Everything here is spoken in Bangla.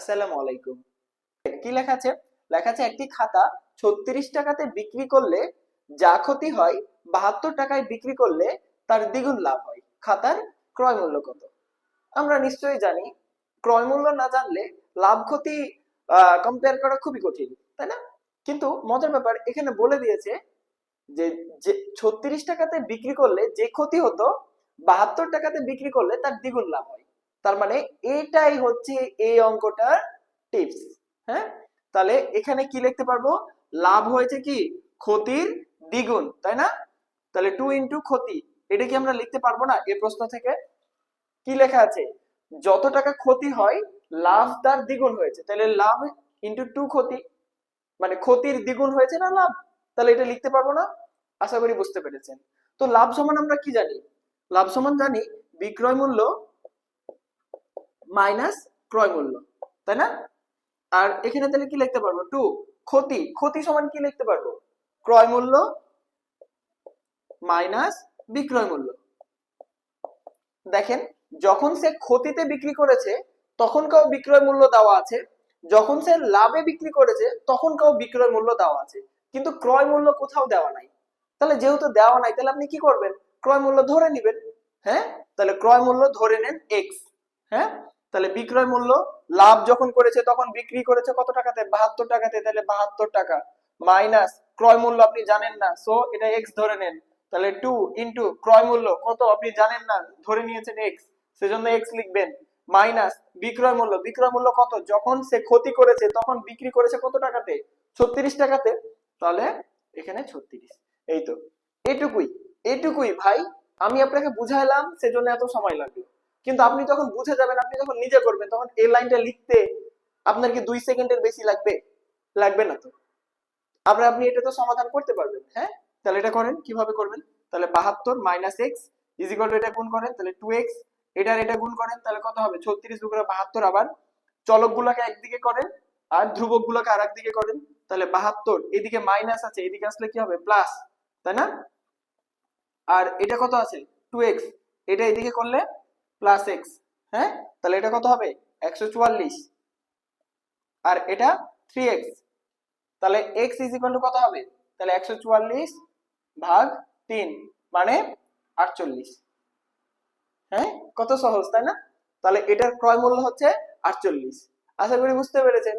আসসালামু আলাইকুম। কি লেখা আছে লেখা আছে একটি খাতা ছত্রিশ টাকাতে বিক্রি করলে যা ক্ষতি হয়, বাহাত্তর টাকায় বিক্রি করলে তার দ্বিগুণ লাভ হয়। খাতার ক্রয় মূল্য কত? আমরা নিশ্চয়ই জানি। ক্রয় মূল্য না জানলে লাভ ক্ষতি কম্পেয়ার করা খুবই কঠিন, তাই না? কিন্তু মজার ব্যাপার, এখানে বলে দিয়েছে যে যে ছত্রিশ টাকাতে বিক্রি করলে যে ক্ষতি হতো, বাহাত্তর টাকাতে বিক্রি করলে তার দ্বিগুণ লাভ হয়। তার মানে এটাই হচ্ছে এই অঙ্কটার টিপস হ্যাঁ? তাহলে এখানে কি লিখতে পারব? লাভ হয়েছে কি? ক্ষতির দ্বিগুণ, তাই না? তাহলে টু ইন্টু ক্ষতি, এটা কি আমরা লিখতে পারব না এই প্রশ্ন থেকে? কি লেখা আছে? যত টাকা ক্ষতি হয়, লাভ তার দ্বিগুণ হয়েছে। তাহলে লাভ ইন্টু টু ক্ষতি মানে ক্ষতির দ্বিগুণ হয়েছে না লাভ? তাহলে এটা লিখতে পারব না? আশা করি বুঝতে পেরেছেন। তো লাভ সমান আমরা কি জানি? লাভ সমান জানি বিক্রয় মূল্য মাইনাস ক্রয় মূল্য, তাই না? আর এখানে তাহলে কি লিখতে পারব? টু ক্ষতি ক্ষতি সমান কি লিখতে পারব? ক্রয় মূল্য মাইনাস বিক্রয় মূল্য। দেখেন, যখন সে ক্ষতিতে বিক্রি করেছে, তখন কাও বিক্রয় মূল্য দেওয়া আছে। যখন সে লাভে বিক্রি করেছে, তখন কাও বিক্রয় মূল্য দেওয়া আছে। কিন্তু ক্রয় মূল্য কোথাও দেওয়া নাই। তাহলে যেহেতু দেওয়া নাই, তাহলে আপনি কি করবেন? ক্রয় মূল্য ধরে নিবেন। হ্যাঁ? তাহলে ক্রয় মূল্য ধরে নেন এক্স হ্যাঁ? তাহলে বিক্রয় মূল্য লাভ যখন করেছে, তখন বিক্রি করেছে কত টাকাতে? বাহাত্তর টাকাতে। তাহলে বাহাত্তর টাকা। মাইনাস ক্রয় মূল্য আপনি জানেন না সো এটা এক্স ধরে নেন। তাহলে টু ইন্টু ক্রয় মূল্য কত আপনি জানেন না, ধরে নিয়েছেন এক্স সেজন্য এক্স লিখবেন। মাইনাস বিক্রয় মূল্য। বিক্রয় মূল্য কত? যখন সে ক্ষতি করেছে, তখন বিক্রি করেছে কত টাকাতে? ছত্রিশ টাকাতে। তাহলে এখানে ছত্রিশ। এই তো। এটুকুই। এটুকুই ভাই। আমি আপনাকে বুঝাইলাম, সেজন্য এত সময় লাগল। কিন্তু আপনি যখন বুঝে যাবেন, আপনি যখন নিজে করবেন, তখন এই লাইনটা লিখতে আপনার কি দুই সেকেন্ডের বেশি লাগবে? লাগবে না তো। আবার আপনি এটা তো সমাধান করতে পারবেন হ্যাঁ? তাহলে এটা করেন, কীভাবে করবেন? তাহলে বাহাত্তর মাইনাস এক্স ইজিকাল এটা গুণ করেন, তাহলে টু এক্স এটার এটা গুণ করেন, তাহলে কত হবে? ছত্রিশ দুগুণে বাহাত্তর আবার চলক গুলাকে একদিকে করেন আর ধ্রুবক গুলাকে আর একদিকে করেন, তাহলে বাহাত্তর, এদিকে মাইনাস আছে, এদিকে আসলে কি হবে? প্লাস তাই না? আর এটা কত আছে? টু এক্স এটা এদিকে করলে প্লাস এক্স হ্যাঁ? তাহলে এটা কত হবে? একশো চুয়াল্লিশ। আর এটা থ্রি এক্স তাহলে এক্স ইজ ইকুয়াল টু কত হবে? তাহলে একশো চুয়াল্লিশ ভাগ তিন মানে আটচল্লিশ। হ্যাঁ? কত সহজ, তাই না? তাহলে এটার ক্রয় মূল্য হচ্ছে আটচল্লিশ। আশা করি বুঝতে পেরেছেন।